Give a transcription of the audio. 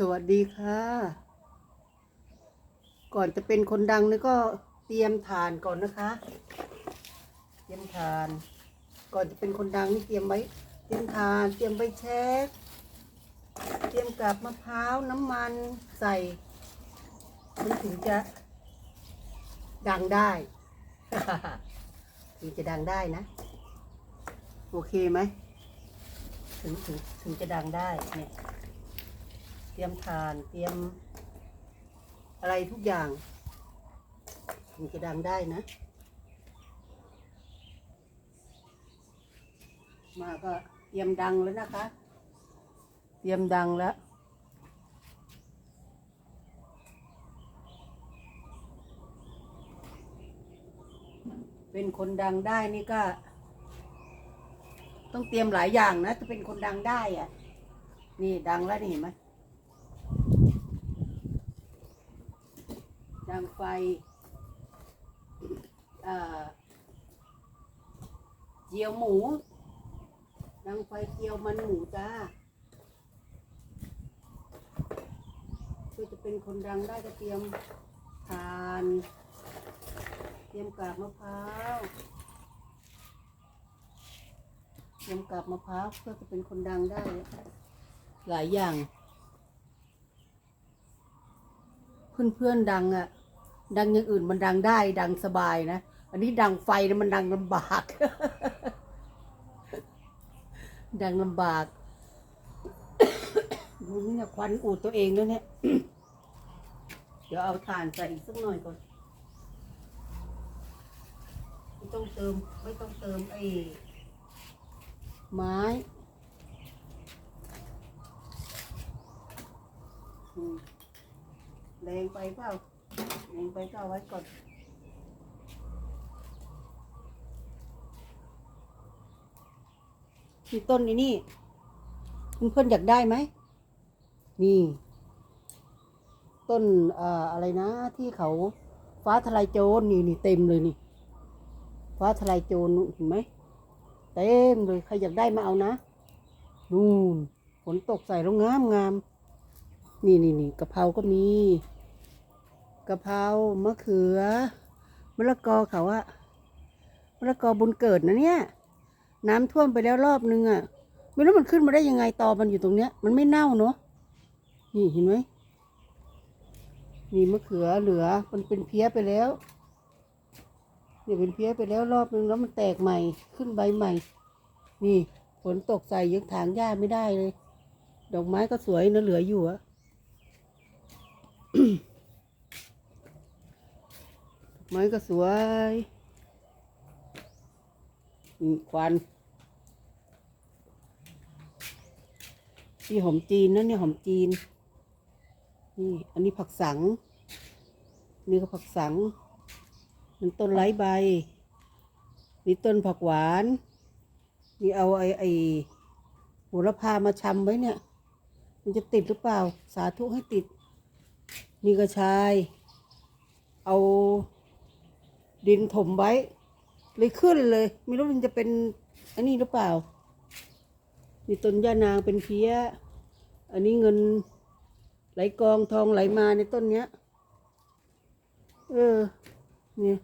สวัสดีค่ะ ก่อนจะเป็นคนดังนี่ก็เตรียมฐานก่อนนะคะ เตรียมฐาน ก่อนจะเป็นคนดังนี่เตรียมไว้ เตรียมฐาน เตรียมใบแช็กเตรียมกับมะพร้าวน้ำมันใส่ มันถึงจะดังได้ถึงจะดังได้นะ โอเคไหม ถึงถึงถึงจะดังได้เนี่ย เตรียมทาน เตรียม อะไรทุกอย่างถึงจะดังได้นะ มาก็เตรียมดังแล้วนะคะ เตรียมดังแล้วเป็นคนดังได้นี่ก็ ต้องเตรียมหลายอย่างนะจะเป็นคนดังได้อะนี่ดังแล้วนี่เห็นไหม ดังไฟเจียวหมู ดังไฟเจียวมันหมูจ้าเพื่อจะเป็นคนดังได้ก็เตรียมทาน เตรียมกาบมะพร้าว เตรียมกับมะพร้าวเพื่อจะเป็นคนดังได้ หลายอย่าง เพื่อนๆดังอะดังอย่างอื่นมันดังได้ ดังสบายนะ อันนี้ดังไฟนะมันดังลำบาก ดังลำบากดูนี่เนี่ยควันอูดตัวเองแล้วเนี่ย เดี๋ยวเอาถ่านใส่อีกสักหน่อยก่อนไม่ต้องเติม ไม่ต้องเติมไอ้ไม้อืมแรงไปเปล่าแรงไปก็เอาไว้ก่อนที่ต้นนี้นี่เพื่อนอยากได้ไหม นี่ ต้นเอ่ออะไรนะที่เขาฟ้าทลายโจรนี่นี่เต็มเลยนี่ ฟ้าทลายโจรนู่นเห็นไหมเต็มเลยใครอยากได้มาเอานะนู่นฝนตกใส่แล้วงามงามนี่นี่นี่กะเพราก็มี กะเพรามะเขือมะละกอเขาอะมะละกอบุญเกิดนะเนี่ย น้ำท่วมไปแล้วรอบนึงอะไม่รู้มันขึ้นมาได้ยังไงตอมันอยู่ตรงเนี้ย มันไม่เน่าเนาะนี่เห็นไหมนี่มะเขือเหลือ มันเป็นเพี้ยไปแล้วเนี่ยเป็นเพี้ยไปแล้วรอบนึงแล้วมันแตกใหม่ขึ้นใบใหม่ นี่ฝนตกใส่ยังถางหญ้าไม่ได้เลย ดอกไม้ก็สวยนะเหลืออยู่อะ ดอก ไม้ก็สวยนี่ควันนี่หอมจีนนะเนี่ยหอมจีน นี่ อันนี้ผักสัง นี่ก็ผักสัง มันต้นไร้ใบ นี่ต้นผักหวาน นี่เอาไอ้ไอ้โหระพามาชำไว้เนี่ย มันจะติดหรือเปล่า สาธุให้ติด นี่กระชาย เอา ดินถมไว้ เลยขึ้นเลย ไม่รู้มันจะเป็นอันนี้หรือเปล่า นี่ต้นย่านางเป็นเพี้ย อันนี้เงินไหลกองทองไหลมาในต้นเนี้ย เออเนี่ย